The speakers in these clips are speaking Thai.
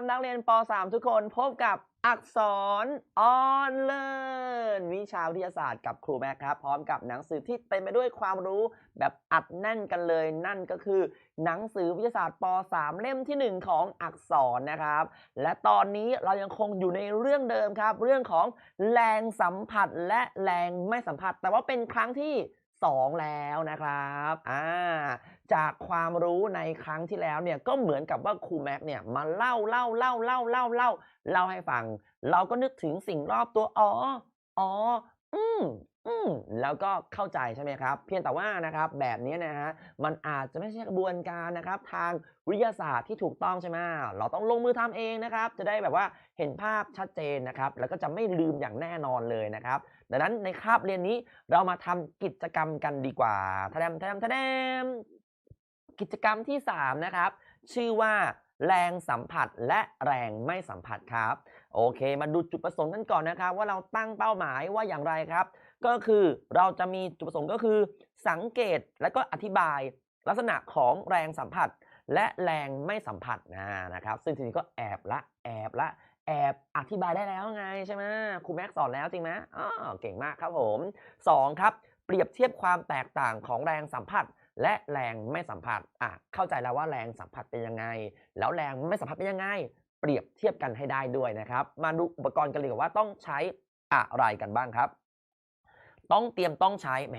ับนักเรียนป .3 ทุกคนพบกับอักษรออนเลินวิชาวิทยาศาสตร์กับครูแม็กครับ พร้อมกับหนังสือที่เต็มไปด้วยความรู้แบบอัดแน่นกันเลย นั่นก็คือ หนังสือวิทยาศาสตร์ป .3 เล่มที่ 1 ของอักษรนะครับ และตอนนี้เรายังคงอยู่ในเรื่องเดิมครับ เรื่องของแรงสัมผัสและแรงไม่สัมผัส แต่ว่าเป็นครั้งที่ 2 แล้วนะครับอ่าจากความรู้ในครั้งที่แล้วเนี่ยก็เหมือนกับว่าครูแม็กเนี่ยมาเล่าเล่าเล่าเล่าเล่าเล่าเล่าให้ฟัง เราก็นึกถึงสิ่งรอบตัวอ๋ออ๋อ อืมอืมแล้วก็เข้าใจใช่ไหมครับ เพียงแต่ว่านะครับแบบนี้นะฮะมันอาจจะไม่ใช่กระบวนการนะครับ ทางวิทยาศาสตร์ที่ถูกต้องใช่ไหมเราต้องลงมือทำเองนะครับ จะได้แบบว่าเห็นภาพชัดเจนนะครับ แล้วก็จะไม่ลืมอย่างแน่นอนเลยนะครับ ดังนั้นในคาบเรียนนี้เรามาทำกิจกรรมกันดีกว่าทะแดมทะแดมทะแดมกิจกรรมที่ 3 นะครับ ชื่อว่าแรงสัมผัสและแรงไม่สัมผัสครับ โอเค มาดูจุดประสงค์กันก่อนนะครับ ว่าเราตั้งเป้าหมายว่าอย่างไรครับ ก็คือเราจะมีจุดประสงค์ก็คือ สังเกตและก็อธิบายลักษณะของแรงสัมผัส และแรงไม่สัมผัสนะนะครับ ซึ่งทีนี้ก็แอบละแอบละแอบอธิบายได้แล้วไงใช่ไหมครูแม็กสอนแล้วจริงไหมอ๋อเก่งมากครับผม 2 ครับ เปรียบเทียบความแตกต่างของแรงสัมผัส และแรงไม่สัมผัสอะเข้าใจแล้วว่าแรงสัมผัสเป็นยังไง แล้วแรงไม่สัมผัสเป็นยังไง เปรียบเทียบกันให้ได้ด้วยนะครับ มาดูอุปกรณ์กันเลยว่าว่าต้องใช้อะไรกันบ้างครับ ต้องเตรียมต้องใช้แหม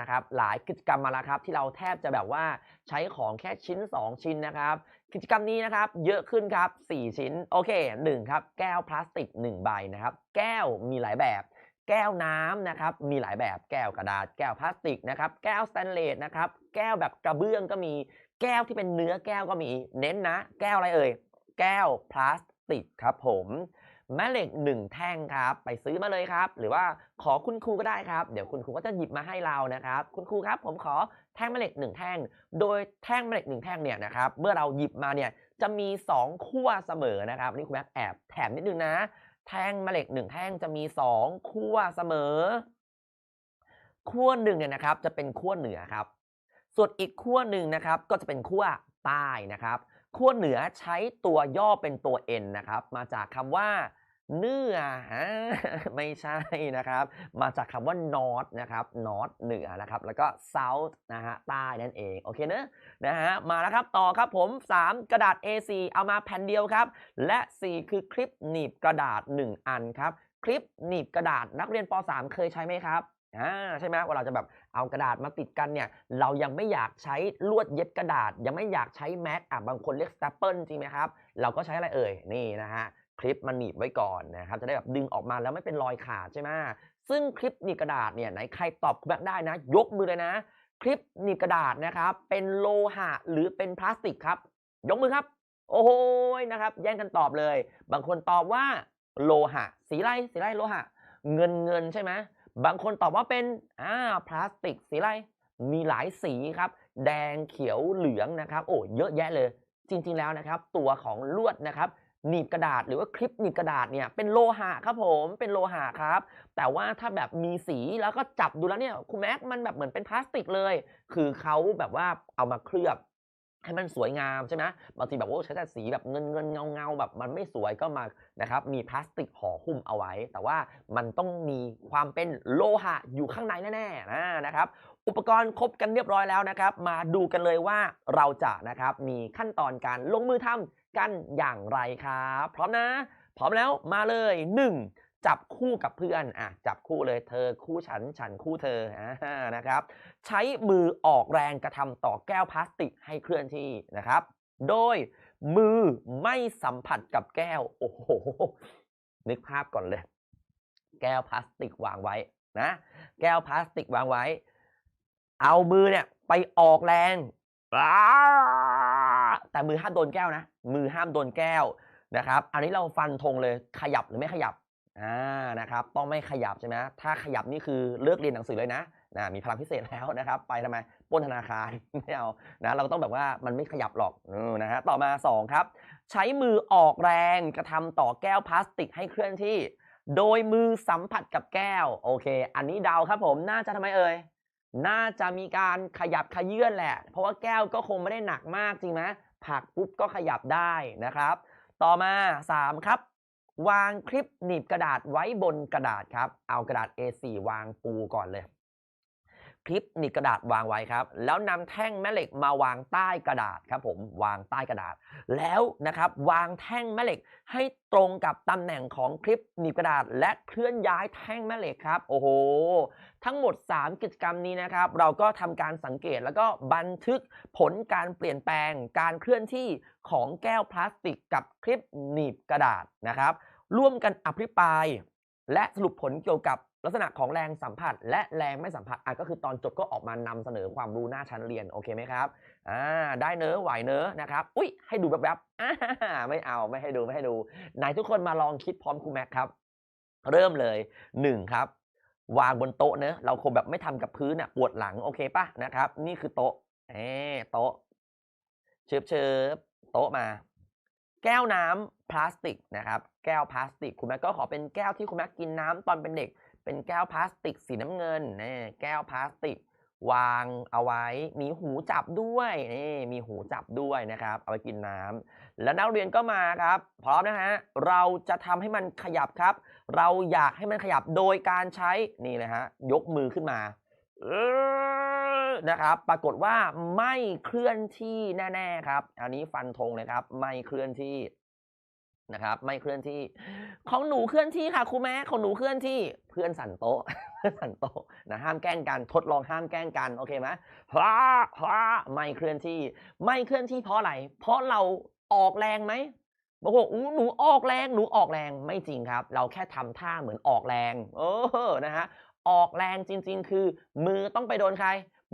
นะครับ หลายกิจกรรมมาแล้วครับ ที่เราแทบจะแบบว่าใช้ของแค่ชิ้น 2 ชิ้นนะครับ กิจกรรมนี้นะครับ เยอะขึ้นครับ 4 ชิ้นโอเค1ครับแก้วพลาสติก 1 ใบนะครับ แก้วมีหลายแบบแก้วน้ำนะครับ มีหลายแบบแก้วกระดาษ แก้วพลาสติกนะครับ แก้วสแตนเลสนะครับ แก้วแบบกระเบื้องก็มี แก้วที่เป็นเนื้อแก้วก็มี เน้นนะ แก้วอะไรเอ่ย แก้วพลาสติกครับผมแม่เหล็ก 1 แท่งครับ ไปซื้อมาเลยครับ หรือว่าขอคุณครูก็ได้ครับ เดี๋ยวคุณครูก็จะหยิบมาให้เรานะครับ คุณครูครับ ผมขอแท่งแม่เหล็ก 1 แท่ง โดยแท่งแม่เหล็ก 1 แท่งเนี่ยนะครับ เมื่อเราหยิบมาเนี่ยจะมี 2 ขั้วเสมอนะครับนี่คุณแม็กแอบแถมนิดนึงนะ แท่งแม่เหล็ก 1 แท่งจะมี 2 ขั้วเสมอ ขั้วหนึ่งเนี่ยนะครับ จะเป็นขั้วเหนือครับ ส่วนอีกขั้วหนึ่งนะครับ ก็จะเป็นขั้วใต้นะครับ ขั้วเหนือใช้ตัวย่อเป็นตัว N นะครับ มาจากคำว่าเนื้อไม่ใช่นะครับ มาจากคำว่า north นะครับ north เหนือนะครับ แล้วก็ south นะฮะใต้นั่นเอง โอเคเนอะนะฮะมาแล้วครับ ต่อครับผม 3 กระดาษ A4 เอามาแผ่นเดียวครับ และ 4 คือคลิปหนีบกระดาษ 1 อันครับ คลิปหนีบกระดาษนักเรียนป .3 เคยใช้ไหมครับ อ่าใช่ไหมเวลาจะแบบเอากระดาษมาติดกันเนี่ยเรายังไม่อยากใช้ลวดเย็บกระดาษ ยังไม่อยากใช้แม็กอะบางคนเรียกสแตปเปิลจริงไหมครับ เราก็ใช้อะไรเอ่ยนี่นะฮะคลิปมันหนีบไว้ก่อนนะครับจะได้แบบดึงออกมาแล้วไม่เป็นรอยขาดใช่ไหมซึ่งคลิปหนีบกระดาษเนี่ยไหนใครตอบแบบได้นะ ยกมือเลยนะ คลิปหนีบกระดาษนะครับเป็นโลหะหรือเป็นพลาสติกครับ ยกมือครับ โอ้โหนะครับ แย่งกันตอบเลย บางคนตอบว่าโลหะ สีไรสีไรโลหะ เงินเงินใช่ไหม บางคนตอบว่าเป็นอ่าพลาสติกสีอะไร มีหลายสีครับ แดงเขียวเหลืองนะครับ โอ้เยอะแยะเลย จริง ๆแล้วนะครับ ตัวของลวดนะครับหนีบกระดาษหรือว่าคลิปหนีบกระดาษเนี่ยเป็นโลหะครับผมเป็นโลหะครับ แต่ว่าถ้าแบบมีสีแล้วก็จับดูแล้วเนี่ยคุณแม็กมันแบบเหมือนเป็นพลาสติกเลย คือเขาแบบว่าเอามาเคลือบ ให้มันสวยงามใช่ไหมบางทีแบบว่าใช้แต่สีแบบเงินเงินเงาเงาแบบมันไม่สวยก็มานะครับมีพลาสติกห่อหุ้มเอาไว้ แต่ว่ามันต้องมีความเป็นโลหะอยู่ข้างในแน่ๆนะนะครับอุปกรณ์ครบกันเรียบร้อยแล้วนะครับ มาดูกันเลยว่าเราจะนะครับมีขั้นตอนการลงมือทำกันอย่างไรครับ พร้อมนะ พร้อมแล้วมาเลย 1. จับคู่กับเพื่อนอะจับคู่เลยเธอคู่ฉันฉันคู่เธออ่านะครับ ใช้มือออกแรงกระทำต่อแก้วพลาสติกให้เคลื่อนที่นะครับ โดยมือไม่สัมผัสกับแก้ว โอ้โห นึกภาพก่อนเลย แก้วพลาสติกวางไว้นะ แก้วพลาสติกวางไว้ เอามือเนี่ยไปออกแรงแต่มือห้ามโดนแก้วนะ มือห้ามโดนแก้วนะครับ อันนี้เราฟันธงเลยขยับหรือไม่ขยับ อ่านะครับต้องไม่ขยับใช่ไหมถ้าขยับนี่คือเลิกเรียนหนังสือเลยนะนะมีพลังพิเศษแล้วนะครับ ไปทำไมป้นธนาคารไม่เอานะเราก็ต้องแบบว่ามันไม่ขยับหรอกนะฮะต่อมาสองครับ ใช้มือออกแรงกระทำต่อแก้วพลาสติกให้เคลื่อนที่ โดยมือสัมผัสกับแก้ว โอเค อันนี้เดาครับผมน่าจะทำไมเอ่ยน่าจะมีการขยับขยื่นแหละ เพราะว่าแก้วก็คงไม่ได้หนักมากจริงไหมผลักปุ๊บก็ขยับได้นะครับ ต่อมา 3 ครับ วางคลิปหนีบกระดาษไว้บนกระดาษครับ เอากระดาษ A4 วางปูก่อนเลย คลิปหนีบกระดาษวางไว้ครับ แล้วนำแท่งแม่เหล็กมาวางใต้กระดาษครับ ผมวางใต้กระดาษ แล้วนะครับ วางแท่งแม่เหล็กให้ตรงกับตำแหน่งของคลิปหนีบกระดาษ และเคลื่อนย้ายแท่งแม่เหล็กครับ โอ้โห ทั้งหมด 3 กิจกรรมนี้นะครับ เราก็ทำการสังเกตแล้วก็บันทึกผลการเปลี่ยนแปลงการเคลื่อนที่ของแก้วพลาสติกกับคลิปหนีบกระดาษนะครับ ร่วมกันอภิปราย และสรุปผลเกี่ยวกับลักษณะของแรงสัมผัส และแรงไม่สัมผัสอะก็คือตอนจบก็ออกมานำเสนอความรู้หน้าชั้นเรียนโอเคไหมครับอ่าได้เนอะไหวเนอะนะครับอุ้ยให้ดูแบบๆอ่าไม่เอาไม่ให้ดูไม่ให้ดูไหนทุกคนมาลองคิดพร้อมครูแม็กครับ เริ่มเลยหนึ่งครับวางบนโต๊ะเนอะเราคงแบบไม่ทำกับพื้นอะปวดหลังโอเคปะนะครับ นี่คือโต๊ะเอโต๊ะเชิบเชิบโต๊ะมา แก้วน้ำ พลาสติกนะครับแก้วพลาสติก คุณแม่ก็ขอเป็นแก้วที่คุณแม่กินน้ำตอนเป็นเด็ก เป็นแก้วพลาสติกสีน้ำเงินนี่แก้วพลาสติก วางเอาไว้ มีหูจับด้วยนี่มีหูจับด้วยนะครับ เอาไปกินน้ำแล้วนักเรียนก็มาครับ พร้อมนะฮะเราจะทำให้มันขยับครับ เราอยากให้มันขยับโดยการใช้นี่นะฮะยกมือขึ้นมาออนะครับ ปรากฏว่าไม่เคลื่อนที่แน่ ๆ ครับ อันนี้ฟันธงเลยครับ ไม่เคลื่อนที่ นะครับ ไม่เคลื่อนที่ ของหนูเคลื่อนที่ค่ะครูแม่ของหนูเคลื่อนที่เพื่อนสั่นโต๊ะเพื่อนสั่นโต๊ะนะห้ามแกล้งกันทดลองห้ามแกล้งกันโอเคไหมพลาพลาไม่เคลื่อนที่ ไม่เคลื่อนที่เพราะอะไร เพราะเราออกแรงไหมบอกว่าอู้หนูออกแรงหนูออกแรงไม่จริงครับ เราแค่ทำท่าเหมือนออกแรงเออนะฮะออกแรงจริง ๆ คือ มือต้องไปโดนใคร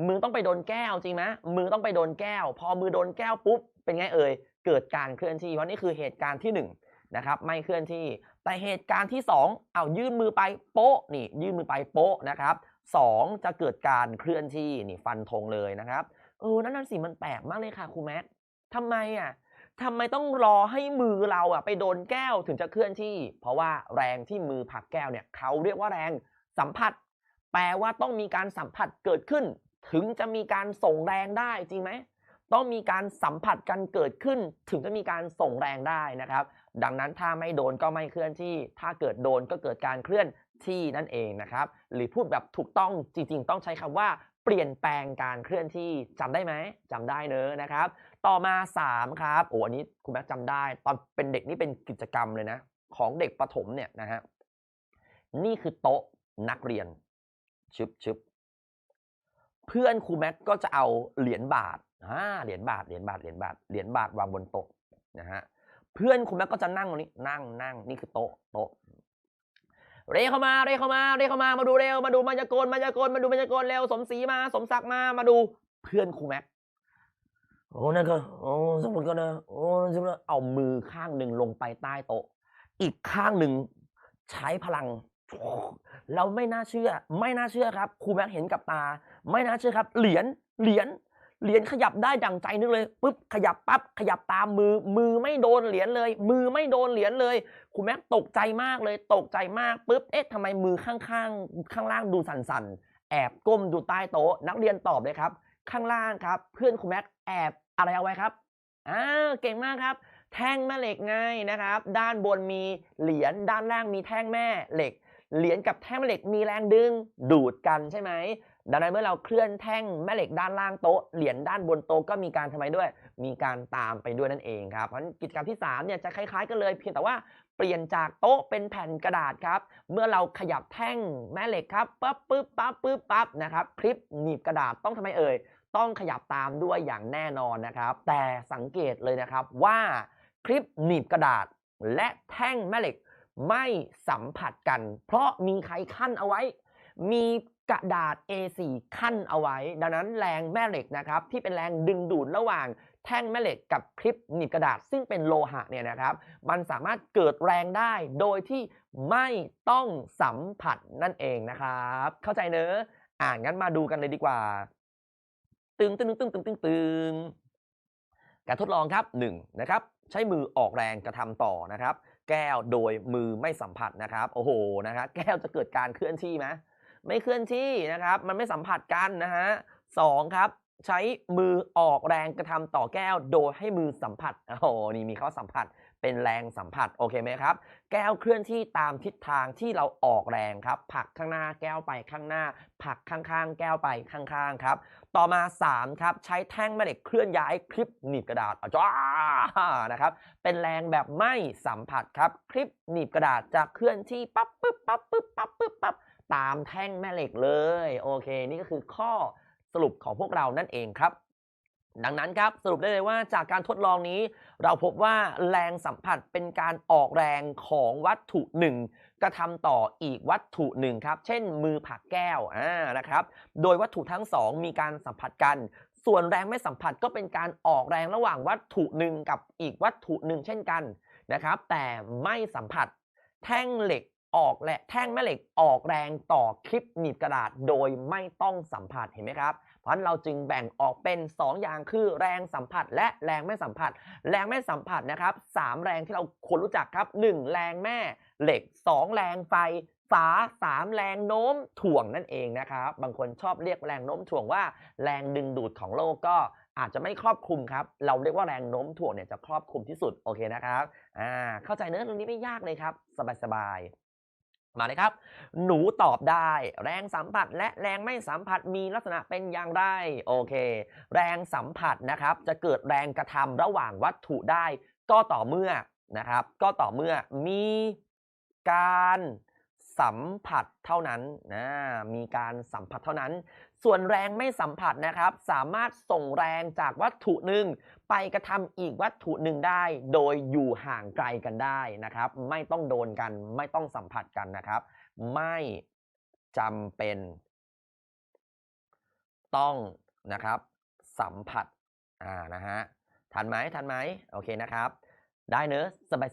มือต้องไปโดนแก้วจริงไหมมือต้องไปโดนแก้ว พอมือโดนแก้วปุ๊บเป็นไงเอ่ยเกิดการเคลื่อนที่เพราะนี่คือเหตุการณ์ที่หนึ่ง นะครับไม่เคลื่อนที่ แต่เหตุการณ์ที่ 2 เอายื่นมือไปโป๊ะนี่ยื่นมือไปโป๊ะนะครับสองจะเกิดการเคลื่อนที่นี่ฟันธงเลยนะครับเออนั่นนั่นสิมันแปลกมากเลยค่ะครูแม็กทำไมอะทำไมต้องรอให้มือเราอะไปโดนแก้วถึงจะเคลื่อนที่ เพราะว่าแรงที่มือผลักแก้วเนี่ยเขาเรียกว่าแรงสัมผัส แปลว่าต้องมีการสัมผัสเกิดขึ้น ถึงจะมีการส่งแรงได้จริงไหมต้องมีการสัมผัสกันเกิดขึ้น ถึงจะมีการส่งแรงได้นะครับ ดังนั้นถ้าไม่โดนก็ไม่เคลื่อนที่ ถ้าเกิดโดนก็เกิดการเคลื่อนที่นั่นเองนะครับ หรือพูดแบบถูกต้องจริง ๆ ต้องใช้คำว่าเปลี่ยนแปลงการเคลื่อนที่จำได้ไหมจำได้เนอะนะครับ ต่อมา 3 ครับโอ้อันนี้คุณแม่จำได้ ตอนเป็นเด็กนี่เป็นกิจกรรมเลยนะ ของเด็กประถมเนี่ยนะฮะนี่คือโต๊ะนักเรียนชึบชึบเพื่อนครูแม็กก็จะเอาเหรียญบาทอ่าเหรียญบาทเหรียญบาทเหรียญบาทเหรียญบาทวางบนโต๊ะนะฮะ เพื่อนคุณแม่ก็จะนั่งตรงนี้ นั่งนั่งนี่คือโต๊ะโต๊ะเรเข้ามาเรเข้ามาเรเข้ามามาดูเร็วมาดูมายากลมายากลมาดูมายากลเร็วสมศรีมา สมศักดิ์มามาดูเพื่อนครูแม็กโอ้นั่นก็โอ้สมุดก็นะโอ้สมุดเอามือข้างหนึ่งลงไปใต้โต๊ะ อีกข้างหนึ่งใช้พลังเราไม่น่าเชื่อ ไม่น่าเชื่อครับครูแม็กเห็นกับตา ไม่น่าเชื่อครับ เหรียญเหรียญ เหรียญขยับได้ดั่งใจนึกเลยปุ๊บขยับปั๊บขยับตามมือ มือไม่โดนเหรียญเลย มือไม่โดนเหรียญเลยครูแม็กตกใจมากเลยตกใจมากปุ๊บเอ๊ะทำไมมือข้างๆข้างล่างดูสั่นๆ แอบก้มดูใต้โต๊ะ นักเรียนตอบเลยครับ ข้างล่างครับ เพื่อนครูแม็กแอบอะไรเอาไว้ครับอ่าเก่งมากครับ แท่งแม่เหล็กไงนะครับ ด้านบนมีเหรียญด้านล่างมีแท่งแม่เหล็กเหรียญกับแท่งแม่เหล็กมีแรงดึงดูดกันใช่ไหม ดังนั้นเมื่อเราเคลื่อนแท่งแม่เหล็กด้านล่างโต๊ะเหรียญด้านบนโต๊ะก็มีการทำไมด้วย มีการตามไปด้วยนั่นเองครับเพราะกิจกรรมที่3เนี่ยจะคล้ายๆกันเลยเพียงแต่ว่าเปลี่ยนจากโต๊ะเป็นแผ่นกระดาษครับ เมื่อเราขยับแท่งแม่เหล็กครับปั๊บปึ๊บปั๊บปึ๊บปั๊บนะครับคลิปหนีบกระดาษต้องทำไมเอ่ยต้องขยับตามด้วยอย่างแน่นอนนะครับ แต่สังเกตเลยนะครับว่าคลิปหนีบกระดาษและแท่งแม่เหล็กไม่สัมผัสกัน เพราะมีใครขั้นเอาไว้ มี ระดาษ A4 ขั้นเอาไว้ ดังนั้นแรงแม่เหล็กนะครับที่เป็นแรงดึงดูดระหว่างแท่งแม่เหล็กกับคลิปหนีบกระดาษซึ่งเป็นโลหะเนี่ยนะครับมันสามารถเกิดแรงได้โดยที่ไม่ต้องสัมผัสนั่นเองนะครับ เข้าใจเนอะอ่านงั้นมาดูกันเลยดีกว่า ตึงตึงตึงตึงตึงตึงการทดลองครับ1นะครับใช้มือออกแรงกระทำต่อนะครับ แก้วโดยมือไม่สัมผัสนะครับ โอ้โหนะครับแก้วจะเกิดการเคลื่อนที่ไหม ไม่เคลื่อนที่นะครับ มันไม่สัมผัสกันนะฮะสองครับ ใช้มือออกแรงกระทำต่อแก้ว โดยให้มือสัมผัสโอ้โหนี่มีข้อสัมผัสเป็นแรงสัมผัสโอเคไหมครับ แก้วเคลื่อนที่ตามทิศทางที่เราออกแรงครับผลักข้างหน้าแก้วไปข้างหน้าผลักข้างๆ แก้วไปข้างๆครับ ต่อมา 3 ครับ ใช้แท่งแม่เหล็กเคลื่อนย้ายคลิปหนีบกระดาษจ้านะครับเป็นแรงแบบไม่สัมผัสครับคลิปหนีบกระดาษจะเคลื่อนที่ปั๊บปึ๊บปั๊บปึ๊บปั๊บปึ๊บปั๊บ ตามแท่งแม่เหล็กเลย โอเค นี่ก็คือข้อสรุปของพวกเรานั่นเองครับ ดังนั้นครับสรุปได้เลยว่าจากการทดลองนี้ เราพบว่าแรงสัมผัสเป็นการออกแรงของวัตถุหนึ่งกระทำต่ออีกวัตถุหนึ่งครับ เช่น มือผักแก้วอ่านะครับ โดยวัตถุทั้งสองมีการสัมผัสกันส่วนแรงไม่สัมผัสก็เป็นการออกแรงระหว่างวัตถุหนึ่งกับอีกวัตถุหนึ่งเช่นกันนะครับ แต่ไม่สัมผัส แท่งเหล็ก ออกและแท่งแม่เหล็กออกแรงต่อคลิปหนีบกระดาษโดยไม่ต้องสัมผัสเห็นไหมครับ เพราะฉะนั้นเราจึงแบ่งออกเป็น 2 อย่างคือแรงสัมผัสและแรงไม่สัมผัส แรงไม่สัมผัสนะครับสามแรงที่เราควรรู้จักครับ 1 แรงแม่เหล็ก 2 แรงไฟฟ้า3แรงโน้มถ่วงนั่นเองนะครับ บางคนชอบเรียกแรงโน้มถ่วงว่า แรงดึงดูดของโลกก็อาจจะไม่ครอบคลุมครับ เราเรียกว่าแรงโน้มถ่วงเนี่ยจะครอบคลุมที่สุดโอเคนะครับอ่าเข้าใจเนื้อตรงนี้ไม่ยากเลยครับ สบายๆ มาเลยครับ หนูตอบได้ แรงสัมผัสและแรงไม่สัมผัสมีลักษณะเป็นอย่างไร โอเค แรงสัมผัสนะครับ จะเกิดแรงกระทำระหว่างวัตถุได้ ก็ต่อเมื่อนะครับ ก็ต่อเมื่อมีการสัมผัสเท่านั้นนะมีการสัมผัสเท่านั้น ส่วนแรงไม่สัมผัสนะครับ สามารถส่งแรงจากวัตถุหนึ่งไปกระทำอีกวัตถุหนึ่งได้ โดยอยู่ห่างไกลกันได้นะครับ ไม่ต้องโดนกันไม่ต้องสัมผัสกันนะครับ ไม่จำเป็น ต้องนะครับ สัมผัสอ่านะฮะทันไหมทันไหมโอเคนะครับ ได้เนอะ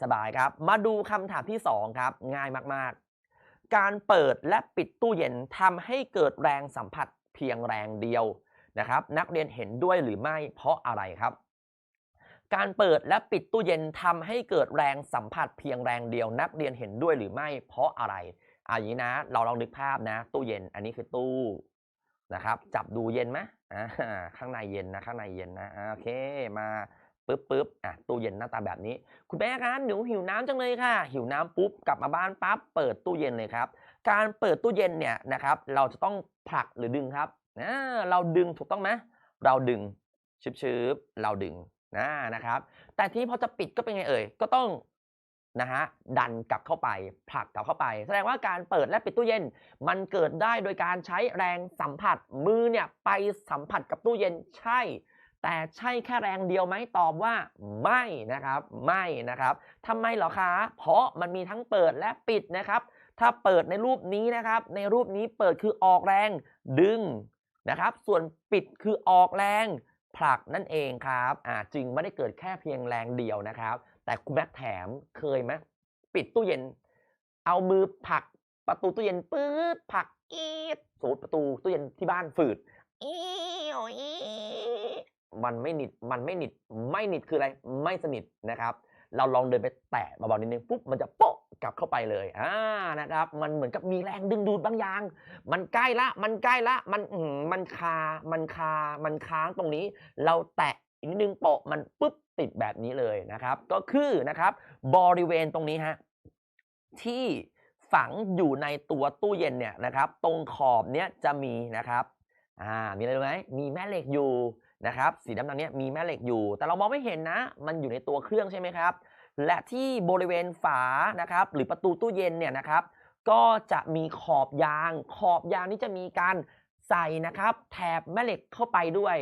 สบายๆครับ มาดูคำถามที่ 2 ครับ ง่ายมากๆ การเปิดและปิดตู้เย็นทำให้เกิดแรงสัมผัส พียงแรงเดียวนะครับ นักเรียนเห็นด้วยหรือไม่เพราะอะไรครับ การเปิดและปิดตู้เย็นทำให้เกิดแรงสัมผัสเพียงแรงเดียว นักเรียนเห็นด้วยหรือไม่เพราะอะไรอะอย่างนี้นะ เราลองนึกภาพนะ ตู้เย็นอันนี้คือตู้นะครับ จับดูเย็นไหมอ่าข้างในเย็นนะข้างในเย็นนะโอเคมาปึ๊บปึ๊บอะตู้เย็นหน้าตาแบบนี้ คุณแม่คะหนูหิวน้ำจังเลยค่ะ หิวน้ำปุ๊บกลับมาบ้านปั๊บเปิดตู้เย็นเลยครับ การเปิดตู้เย็นเนี่ยนะครับ เราจะต้อง ผลักหรือดึงครับอ่าเราดึงถูกต้องไหมเราดึงชืบชืบๆเราดึงนะนะครับ แต่ทีนี้พอจะปิดก็เป็นไงเอ่ยก็ต้องนะฮะดันกลับเข้าไปผลักกลับเข้าไป แสดงว่าการเปิดและปิดตู้เย็น มันเกิดได้โดยการใช้แรงสัมผัสมือเนี่ยไปสัมผัสกับตู้เย็นใช่ แต่ใช่แค่แรงเดียวไหมตอบว่าไม่นะครับ ไม่นะครับทำไมเหรอคะ เพราะมันมีทั้งเปิดและปิดนะครับ ถ้าเปิดในรูปนี้นะครับ ในรูปนี้เปิดคือออกแรง ดึงนะครับ ส่วนปิดคือออกแรงผลักนั่นเองครับอ่าจึงไม่ได้เกิดแค่เพียงแรงเดียวนะครับ แต่คุณแม่แถมเคยไหมปิดตู้เย็น เอามือผลักประตูตู้เย็นปื๊ดผลักอีดสมมติประตูตู้เย็นที่บ้านฝืดอีโออีมันไม่หนิดมันไม่หนิดไม่หนิดคืออะไรไม่สนิทนะครับ เราลองเดินไปแตะเบาๆนิดนึงปุ๊บมันจะโป๊ะกลับเข้าไปเลยอ่านะครับ มันเหมือนกับมีแรงดึงดูดบางอย่าง มันใกล้ละ มันใกล้ละ มันอืมันคา มันคา มันค้างตรงนี้ เราแตะอีกนิดนึงโปะมันปุ๊บติดแบบนี้เลยนะครับ ก็คือนะครับ บริเวณตรงนี้ฮะที่ฝังอยู่ในตัวตู้เย็นเนี่ยนะครับ ตรงขอบเนี้ยจะมีนะครับอ่ามีอะไรรู้ไหมมีแม่เหล็กอยู่ นะครับสีดำๆเนี้ยมีแม่เหล็กอยู่ แต่เรามองไม่เห็นนะ มันอยู่ในตัวเครื่องใช่ไหมครับ และที่บริเวณฝานะครับหรือประตูตู้เย็นเนี่ยนะครับ ก็จะมีขอบยาง ขอบยางนี้จะมีการใส่นะครับ แถบแม่เหล็กเข้าไปด้วย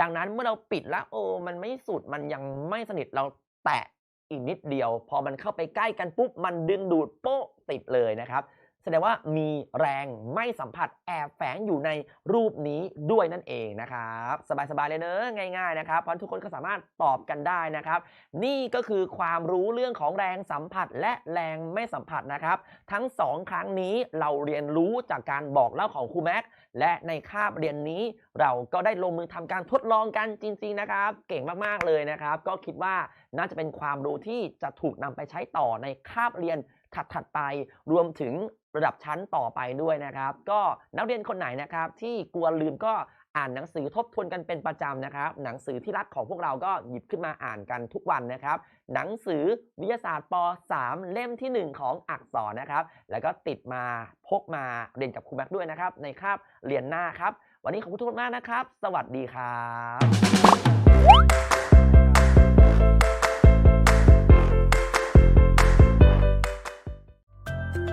ดังนั้นเมื่อเราปิดแล้วโอ้มันไม่สุดมันยังไม่สนิทเราแตะอีกนิดเดียว พอมันเข้าไปใกล้กันปุ๊บมันดึงดูดโป๊ะติดเลยนะครับ แสดงว่ามีแรงไม่สัมผัสแอบแฝงอยู่ในรูปนี้ด้วยนั่นเองนะครับ สบายๆเลยเนอะง่ายๆนะครับเพราะทุกคนก็สามารถตอบกันได้นะครับ นี่ก็คือความรู้เรื่องของแรงสัมผัสและแรงไม่สัมผัสนะครับ ทั้ง 2 ครั้งนี้เราเรียนรู้จากการบอกเล่าของครูแม็กและในคาบเรียนนี้เราก็ได้ลงมือทำการทดลองกันจริง ๆนะครับ เก่งมากๆเลยนะครับ ก็คิดว่าน่าจะเป็นความรู้ที่จะถูกนำไปใช้ต่อในคาบเรียนถัดๆไป รวมถึง ระดับชั้นต่อไปด้วยนะครับ ก็นักเรียนคนไหนนะครับ ที่กลัวลืมก็อ่านหนังสือทบทวนกันเป็นประจำนะครับ หนังสือที่รักของพวกเราก็หยิบขึ้นมาอ่านกันทุกวันนะครับ หนังสือวิทยาศาสตร์ป .3 เล่มทีหนึ่1 ของอักษรนะครับ แล้วก็ติดมาพกมาเรียนกับครูแม็กซ์ด้วยนะครับ ในคาบเรียนหน้าครับ วันนี้ขอบคุณทุกคนมากนะครับ สวัสดีครับ